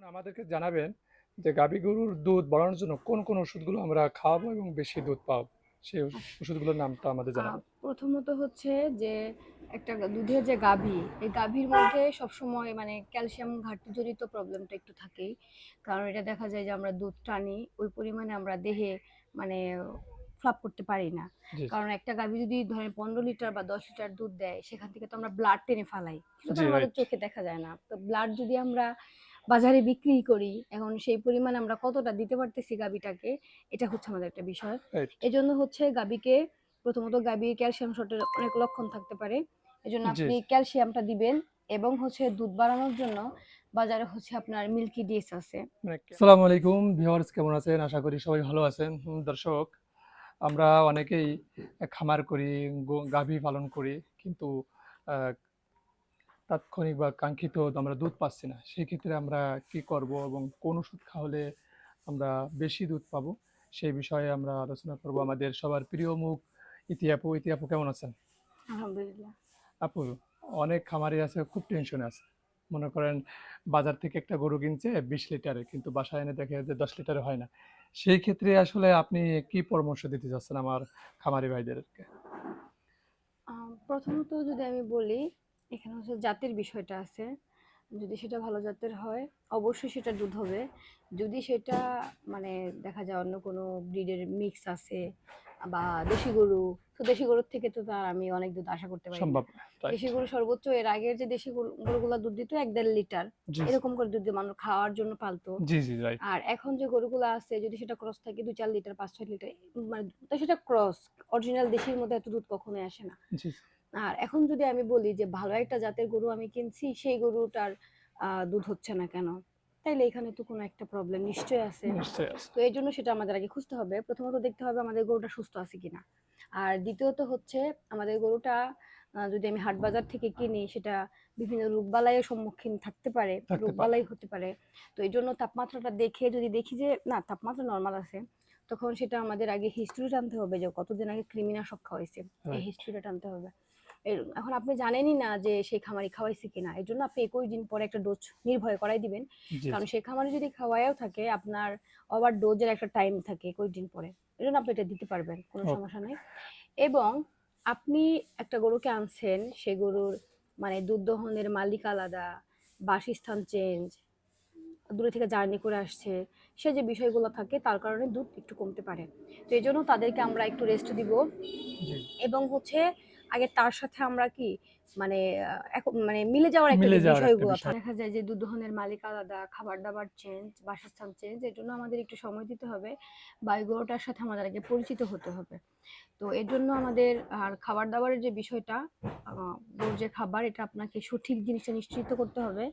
এখন আমাদেরকে জানাবেন যে গাভী গরুর দুধ বাড়ানোর জন্য কোন কোন ওষুধগুলো আমরা খাওয়াবো এবং বেশি দুধ পাবো সেই ওষ- ওষুধগুলোর নামটা আমাদের জানাবেন। প্রথমত হচ্ছে যে একটা দুধের যে গাভী এই গাভীর মধ্যে সবসময় মানে ক্যালসিয়াম ঘাটতি জনিত প্রবলেমটা একটু থাকেই। কারণ এটা দেখা যায় যে আমরা দুধ টানি ওই পরিমাণে আমরা দেহে মানে ফ্লাপ করতে পারি না। কারণ একটা গাভী যদি ধরেন পনেরো লিটার বা দশ লিটার দুধ দেয় সেখান থেকে তো আমরা ব্লাড টেনে ফালাই। সেটা আমাদের চোখে দেখা যায় না। তো ব্লাড যদি আমরা বাজারে বিক্রি করি এখন সেই পরিমাণ আমরা কতটা দিতে পারতেছি গাভীটাকে এটা হচ্ছে আমাদের একটা বিষয়। এই জন্য হচ্ছে গাভীকে প্রথমত গাভীর ক্যালসিয়াম শর্টের অনেক লক্ষণ থাকতে পারে। এই জন্য আপনি ক্যালসিয়ামটা দিবেন এবং হচ্ছে দুধ বাড়ানোর জন্য বাজারে হচ্ছে আপনার মিল্কি ডিস আছে। আসসালামু আলাইকুম ভিউয়ার্স কেমন আছেন? আশা করি সবাই ভালো আছেন। দর্শক আমরা অনেকেই খামার করি গাভী পালন করি কিন্তু তাৎক্ষণিক বা কাঙ্ক্ষিত আমরা দুধ পাচ্ছি না। সেই ক্ষেত্রে আমরা কি করব এবং কোন ওষুধ খাওয়ালে আমরা বেশি দুধ পাবো সেই বিষয়ে আমরা আলোচনা করব। আমাদের সবার প্রিয় মুখ। ইতিহাপু ইতিহাপু কেমন আছেন? আলহামদুলিল্লাহ। আপু অনেক খামারি আছে খুব টেনশনে আছে। মনে করেন বাজার থেকে একটা গরু কিনছে বিশ লিটারে কিন্তু বাসায় এনে দেখে যে দশ লিটারে হয় না। সেই ক্ষেত্রে আসলে আপনি কি পরামর্শ দিতে চাচ্ছেন আমার খামারি ভাইদেরকে? প্রথমত যদি আমি বলি এখানে হচ্ছে জাতের বিষয়টা আছে। যদি সেটা ভালো জাতের হয় অবশ্যই সেটা দুধ হবে। যদি সেটা মানে দেখা যায় অন্য কোনো ব্রিডের মিক্স আছে বা দেশি গরু তো দেশি গরুর থেকে তো তার আমি অনেক দুধ আশা করতে পারি? দেশি গরু সর্বোচ্চ এর আগের যে দেশি গরু- গরুগুলা দুধ দিত এক দেড় লিটার। এরকম করে দুধ মানুষ খাওয়ার জন্য পালতো। আর এখন যে গরুগুলো আছে যদি সেটা ক্রস থাকে দুই চার লিটার পাঁচ ছয় লিটার মানে সেটা ক্রস অরিজিনাল দেশির মধ্যে এত দুধ কখনোই আসে না। আর এখন যদি আমি বলি যে ভালো একটা জাতের গরু আমি কিনছি সেই গরুটার দুধ হচ্ছে না কেন? তাইলে এখানে তো কোনো একটা প্রবলেম নিশ্চয়ই আছে। তো এই জন্য সেটা আমাদের আগে খুঁজতে হবে। প্রথমত দেখতে হবে আমাদের গরুটা সুস্থ আছে কিনা। আর দ্বিতীয়ত হচ্ছে আমাদের গরুটা যদি আমি হাট বাজার থেকে কিনি সেটা বিভিন্ন রোগবালাইয়ের সম্মুখীন থাকতে পারে। রোগবালাই হতে পারে। তো এই জন্য তাপমাত্রাটা দেখে যদি দেখি যে না তাপমাত্রা নর্মাল আছে তখন সেটা আমাদের আগে হিস্ট্রি টানতে হবে যে কতদিন আগে কৃমিনাশক খাওয়াইছে। এই হিস্ট্রিটা টানতে হবে। এখন আপনি জানেনই না যে সেই খামারি খাওয়াইছে কিনা। এই জন্য আপনি একুশ দিন পরে একটা ডোজ নির্ভয় করাই দিবেন। কারণ সেই খামারে যদি খাওয়াইও থাকে আপনার ওভার ডোজের একটা টাইম থাকে একুশ দিন পরে। এই জন্য আপনি এটা দিতে পারবেন কোনো সমস্যা নেই। এবং আপনি একটা গরুকে আনছেন সে গরুর মানে দুধ দহনের মালিক আলাদা বাসস্থান চেঞ্জ দূরে থেকে জার্নি করে আসছে সে যে বিষয়গুলো থাকে তার কারণে দুধ একটু কমতে পারে। তো এই জন্য তাদেরকে আমরা একটু রেস্ট দিব। এবং হচ্ছে আগে তার সাথে আমরা কি মানে মানে মিলে যাওয়ার একটা বিষয়গুলো দেখা যায় যে দুধ দহনের মালিক আলাদা খাবার দাবার চেঞ্জ বাসস্থান চেঞ্জ এর জন্য আমাদের একটু সময় দিতে হবে। বা সাথে আমাদের আগে পরিচিত হতে হবে। তো এর জন্য আমাদের আর খাবার দাবারের যে বিষয়টা গরুর যে খাবার এটা আপনাকে সঠিক জিনিসটা নিশ্চিত করতে হবে।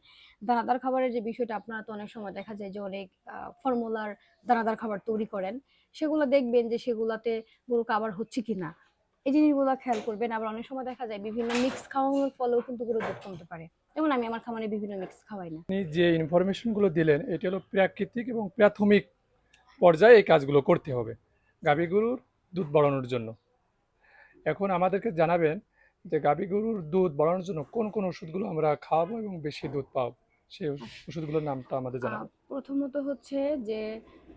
দানাদার খাবারের যে বিষয়টা আপনারা তো অনেক সময় দেখা যায় যে অনেক ফর্মুলার দানাদার খাবার তৈরি করেন। সেগুলো দেখবেন যে সেগুলাতে গরু খাবার হচ্ছে কিনা। এই জিনিসগুলো খেয়াল করবেন। আবার অনেক সময় দেখা যায় বিভিন্ন মিক্স খাওয়ানোর ফলেও কিন্তু গরু দুধ কমতে পারে। যেমন আমি আমার খামারে বিভিন্ন মিক্স খাওয়াই না। আপনি যে ইনফরমেশনগুলো দিলেন এটি হলো প্রাকৃতিক এবং প্রাথমিক পর্যায়ে এই কাজগুলো করতে হবে। গাভী গরুর দুধ বাড়ানোর জন্য। এখন আমাদেরকে জানাবেন যে গাভী গরুর দুধ বাড়ানোর জন্য কোন কোন ওষুধগুলো আমরা খাওয়াবো এবং বেশি দুধ পাবো সেই ওষুধগুলোর নামটা আমাদের জানাব প্রথমত হচ্ছে যে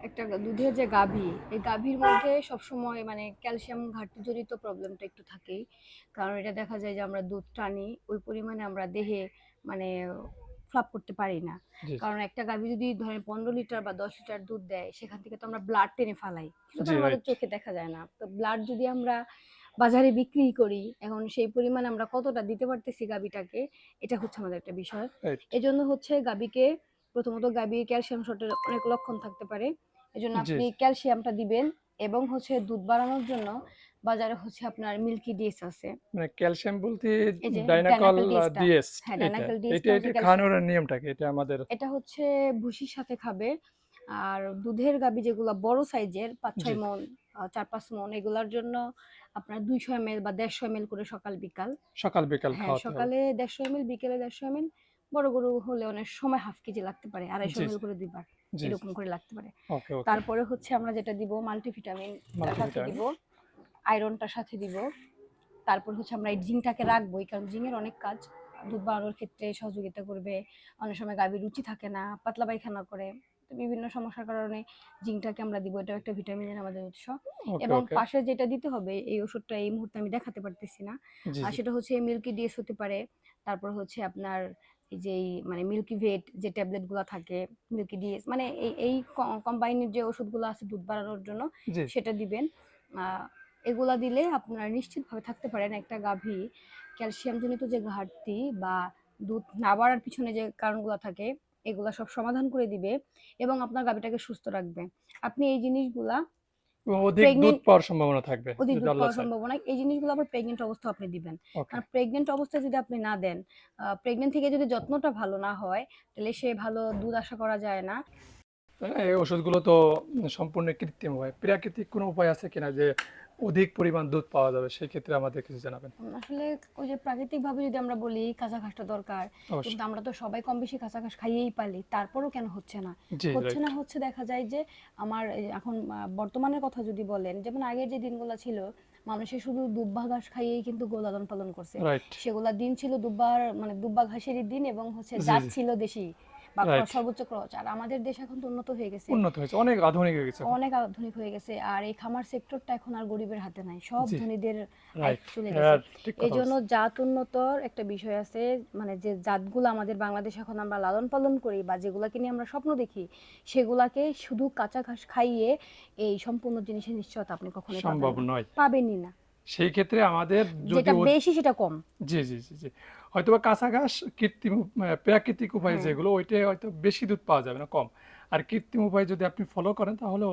একটা দুধের যে গাভী এই গাভীর মধ্যে সবসময় মানে ক্যালসিয়াম ঘাটতি জনিত প্রবলেমটা একটু থাকেই। কারণ এটা দেখা যায় যে আমরা দুধ টানি ওই পরিমাণে আমরা দেহে মানে ফ্লাপ করতে পারি না। কারণ একটা গাভী যদি ধরেন পনেরো লিটার বা দশ লিটার দুধ দেয় সেখান থেকে তো আমরা ব্লাড টেনে ফালাই। সেটা আমাদের চোখে দেখা যায় না। তো ব্লাড যদি আমরা বাজারে বিক্রি করি এখন সেই পরিমাণ আমরা কতটা দিতে পারতেছি গাভীটাকে এটা হচ্ছে আমাদের একটা বিষয়। রাইট এই জন্য হচ্ছে গাভীকে প্রথমত গাভীর ক্যালসিয়াম শর্টের অনেক লক্ষণ থাকতে পারে। এই জন্য আপনি ক্যালসিয়ামটা দিবেন এবং হচ্ছে দুধ বাড়ানোর জন্য বাজারে হচ্ছে আপনার মিল্কি ডিস আছে। মানে ক্যালসিয়াম বলতে ডাইনাকল ডিএস হ্যাঁ, এটা Dynacal DS-টা এটা। হচ্ছে এটা calcium। খাওয়ানোর নিয়মটা কি? এটা আমাদের এটা হচ্ছে ভুসির সাথে খাবে। আর দুধের গাভী যেগুলো বড় সাইজের পাঁচ ছয় মন চার পাঁচ মন এগুলার জন্য আপনার দুইশো এম বা দেড়শো এম করে সকাল বিকাল। সকাল বিকাল হ্যাঁ সকালে দেড়শো এম বিকেলে দেড়শো এম বড় গরু হলে অনেক সময় হাফ কেজি লাগতে পারে আড়াইশো জি। করে দুইবার এরকম করে লাগতে পারে। তারপরে হচ্ছে আমরা যেটা দিব মাল্টিভিটামিন সাথে দিব আয়রনটার সাথে দিব। তারপর হচ্ছে আমরা এই জিঙ্কটাকে রাখব কারণ জিঙ্কের অনেক কাজ। দুধ বাড়ানোর ক্ষেত্রে সহযোগিতা করবে অনেক সময় গাভীর রুচি থাকে না পাতলা পায়খানা করে। বিভিন্ন সমস্যার কারণে জিঙ্কটাকে আমরা দিব এটা একটা ভিটামিনের আমাদের উৎস। এবং পাশে যেটা দিতে হবে এই ওষুধটা এই মুহূর্তে আমি দেখাতে পারতেছি না। আর সেটা হচ্ছে মিল্কি ডিএস হতে পারে। তারপর হচ্ছে আপনার এই যে এই মানে মিল্কি ভেট যে ট্যাবলেটগুলো থাকে মিল্কি ডিএস মানে এই এই কম্বাইনের যে ওষুধগুলো আছে দুধ বাড়ানোর জন্য সেটা দিবেন। আহ, এগুলা দিলে আপনারা নিশ্চিতভাবে থাকতে পারেন একটা গাভী। ক্যালসিয়াম জনিত যে ঘাটতি বা দুধ না বাড়ার পিছনে যে কারণগুলো থাকে এগুলা সব সমাধান করে দিবে এবং আপনার গাভীটাকে সুস্থ রাখবে। আপনি এই জিনিসগুলা অধিক দুধ পাওয়ার সম্ভাবনা থাকবে অধিক দুধ পাওয়ার সম্ভাবনা এই জিনিসগুলো আবার প্রেগনেন্ট অবস্থা আপনি দিবেন। কারণ অবস্থায় যদি আপনি না দেন থেকে যদি যত্নটা ভালো না হয় তাহলে সে ভালো দুধ আশা করা যায় না। এই ওষুধগুলো তো সম্পূর্ণ কৃত্রিম হয়। প্রাকৃতিক কোনো উপায় আছে কিনা যে অধিক পরিমাণ দুধ পাওয়া যাবে সেই ক্ষেত্রে আমাদের কিছু জানাবেন। আসলে ওই যে প্রাকৃতিক ভাবে যদি আমরা বলি কাঁচা ঘাসটা দরকার কিন্তু আমরা তো সবাই কম বেশি কাঁচা ঘাস খাইয়েই পালি তারপরও কেন হচ্ছে না? হচ্ছে না হচ্ছে দেখা যায় যে আমার এখন বর্তমানের কথা যদি বলেন যেমন আগের যে দিনগুলো ছিল মানুষের শুধু দুব্বা ঘাস খাইয়েই কিন্তু লালন পালন করছে। সেগুলা দিন ছিল দুব্বার মানে দুব্বা ঘাসেরই দিন এবং হচ্ছে জাত ছিল দেশি। বা সর্বোচ্চ আর আমাদের দেশ এখন তো উন্নত হয়ে গেছে। উন্নত হয়েছে অনেক আধুনিক হয়ে গেছে অনেক আধুনিক হয়ে গেছে। আর এই খামার সেক্টরটা এখন আর গরিবের হাতে নাই। সব ধনীদের চলে হ্যাঁ গেছে এই জন্য জাত উন্নতর একটা বিষয় আছে। মানে যে জাতগুলো আমাদের বাংলাদেশ এখন আমরা লালন পালন করি বা যেগুলাকে নিয়ে আমরা স্বপ্ন দেখি সেগুলাকে শুধু কাঁচা ঘাস খাইয়ে এই সম্পূর্ণ জিনিসের নিশ্চয়তা আপনি কখনো সম্ভব নয়। পাবেনই না। সেই ক্ষেত্রে আমাদের যেটা বেশি সেটা কম। জি জি জি জি। হয়তো বা কাঁচা ঘাস কৃত্রিম প্রাকৃতিক উপায়ে যেগুলো ওইটা হয়তো বেশি দুধ পাওয়া যাবে না কম। আর কৃত্রিম উপায় যদি আপনি ফলো করেন তাহলে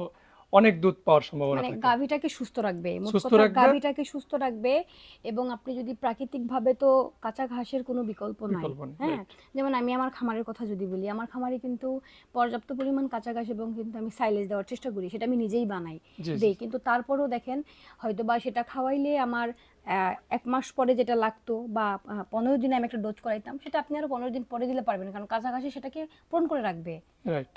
অনেক দুধ পাওয়ার সম্ভাবনা মানে থাকে। গাভীটাকে সুস্থ রাখবে সুস্থ রাখবে। গাভীটাকে সুস্থ রাখবে এবং আপনি যদি প্রাকৃতিক ভাবে তো কাঁচা ঘাসের কোনো বিকল্প নাই। হ্যাঁ যেমন আমি আমার খামারের কথা যদি বলি আমার খামারে কিন্তু পর্যাপ্ত পরিমাণ কাঁচা ঘাস এবং কিন্তু আমি সাইলেজ দেওয়ার চেষ্টা করি সেটা আমি নিজেই বানাই দেই। কিন্তু তারপরেও দেখেন হয়তো বা সেটা খাওয়াইলে আমার এক মাস পরে যেটা লাগতো বা পনেরো দিনে আমি একটা ডোজ করাইতাম সেটা আপনি আরও পনেরো দিন পরে দিলে পারবেন কারণ কাঁচা ঘাসে সেটাকে পূরণ করে রাখবে।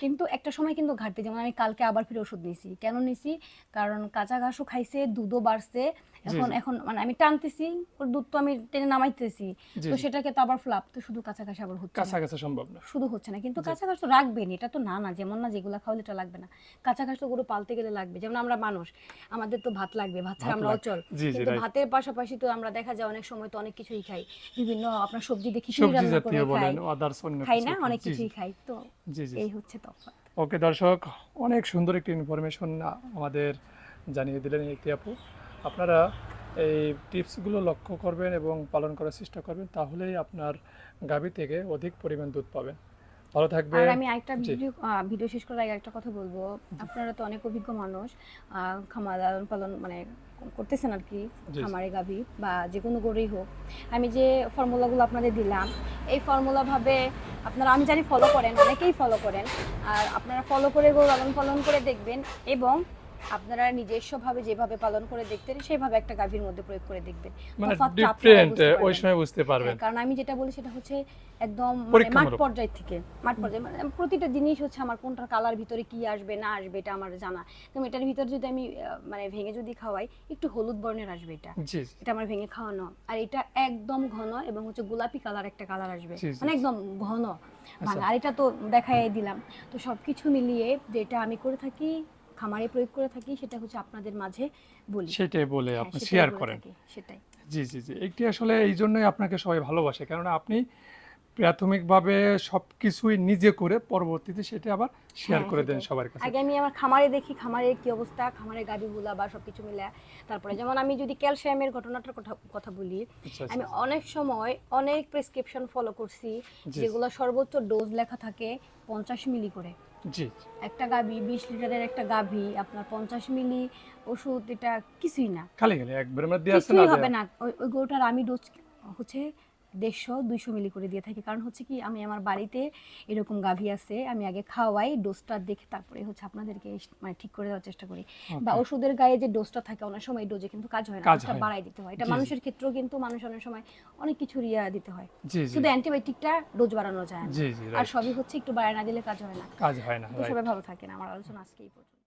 কিন্তু একটা সময় কিন্তু ঘাটতি যেমন আমি কালকে আবার ফিরে ওষুধ নিয়েছি কেন নিয়েছি কারণ কাঁচা ঘাসও খাইছে দুধও বাড়ছে। এখন এখন মানে আমি টানতেছি ওর দুধ তো আমি টেনে নামাইতেছি। তো সেটাকে তো আবার ফ্লাপ তো শুধু কাঁচা ঘাস আবার হচ্ছে কাঁচা কাঁচা সম্ভব না। শুধু হচ্ছে না কিন্তু কাঁচা ঘাস তো রাখবেন এটা তো না না যেমন না যেগুলো খাওয়ালে এটা লাগবে না। কাঁচা ঘাস তো গরু পালতে গেলে লাগবে যেমন আমরা মানুষ আমাদের তো ভাত লাগবে ভাত ছাড়া আমরা অচল কিন্তু ভাতের পাশাপাশি তো আমরা দেখা যায় অনেক সময় তো অনেক কিছুই খাই। বিভিন্ন আপনার সবজি দিয়ে খিচুড়ি সবজি রান্না করে জাতীয় খাই। বলেন আদার্স অন্য খাই না অনেক কিছুই খাই তো জি জি এই হচ্ছে তফাৎ। ওকে দর্শক অনেক সুন্দর একটি ইনফরমেশন আমাদের জানিয়ে দিলেন একটি আপু। আপনারা এই টিপসগুলো লক্ষ্য করবেন এবং পালন করার চেষ্টা করবেন তাহলেই আপনার গাভী থেকে অধিক পরিমাণ দুধ পাবেন। ভালো থাকবে আর আমি একটা ভিডিও ভিডিও শেষ করার আগে একটা কথা বলব। আপনারা তো অনেক অভিজ্ঞ মানুষ খামার লালন পালন মানে করতেছেন আর কি আমার এই গাভী বা যে কোনো গরুই হোক। আমি যে ফর্মুলাগুলো আপনাদের দিলাম এই ফর্মুলাভাবে আপনারা আমি জানি ফলো করেন অনেকেই ফলো করেন। আর আপনারা ফলো করে গরু লালন পালন করে দেখবেন এবং আপনারা নিজস্বভাবে যেভাবে পালন করে দেখতেন সেভাবে একটা গাভীর মধ্যে প্রয়োগ করে দেখবেন। মানে ডিফারেন্ট ওই সময় বুঝতে পারবেন। হ্যাঁ, কারণ আমি যেটা বলি সেটা হচ্ছে একদম মানে মাঠ পর্যায় থেকে মাঠ পর্যায়ে মানে প্রতিটা জিনিস হচ্ছে আমার কোনটার কালার ভিতরে কি আসবে না আসবে এটা আমার জানা। তো এটার ভিতরে যদি আমি মানে ভেঙে যদি খাওয়াই একটু হলুদ বর্ণের আসবে এটা। এটা আমার ভেঙে খাওয়ানো। আর এটা একদম ঘন এবং হচ্ছে গোলাপি কালার একটা কালার আসবে। মানে একদম ঘন। ভাঙা আর এটা তো দেখাই দিলাম। তো সবকিছু মিলিয়ে যেটা আমি করে থাকি খামারে প্রয়োগ করে থাকি সেটা হচ্ছে আপনাদের মাঝে বলি। সেটাই বলে হ্যাঁ, আপনি শেয়ার করেন। সেটাই। জি জি জি। একটি আসলে এই জন্যই আপনাকে সবাই ভালোবাসে কারণ আপনি প্রাথমিকভাবে সব কিছুই নিজে করে পরবর্তীতে সেটা আবার শেয়ার হ্যাঁ, করে দেন সবার কাছে। আগে আমি আমার খামারে দেখি খামারের কি অবস্থা খামারের গাড়িগুলা বা সবকিছু মিলে। তারপরে যেমন আমি যদি ক্যালসিয়ামের ঘটনাটার কথা বলি আচ্ছা, আমি আচ্ছা। অনেক সময় অনেক প্রেসক্রিপশন ফলো করছি যেগুলো সর্বোচ্চ ডোজ লেখা থাকে পঞ্চাশ মিলি করে। জি। একটা গাভী বিশ লিটারের একটা গাভী আপনার পঞ্চাশ মিলি ওষুধ এটা কিছুই না। খালি খালি একবার আমরা দিয়ে। আসছেন হবে না। ওই ওই গরুটার আমি ডোজ হচ্ছে দেড়শো দুইশো মিলি করে দিয়ে থাকি। কারণ হচ্ছে কি আমি আমার বাড়িতে এরকম গাভী আছে আমি আগে খাওয়াই ডোজটা দেখে তারপরে হচ্ছে আপনাদেরকে মানে ঠিক করে দেওয়ার চেষ্টা করি। বা ওষুধের গায়ে যে ডোজটা থাকে অনেক সময় ডোজে কিন্তু কাজ হয় না। বাড়াই দিতে হয়। এটা। মানুষের ক্ষেত্রেও কিন্তু মানুষ অনেক সময় অনেক কিছু রিয়া দিতে হয়। শুধু অ্যান্টিবায়োটিকটা ডোজ বাড়ানো যায় না। আর সবই হচ্ছে একটু বাড়ায় না দিলে কাজ হয় না। কাজ হয় না তো. সবাই ভালো থাকেন। আমার আলোচনা আজকে এই পর্যন্ত।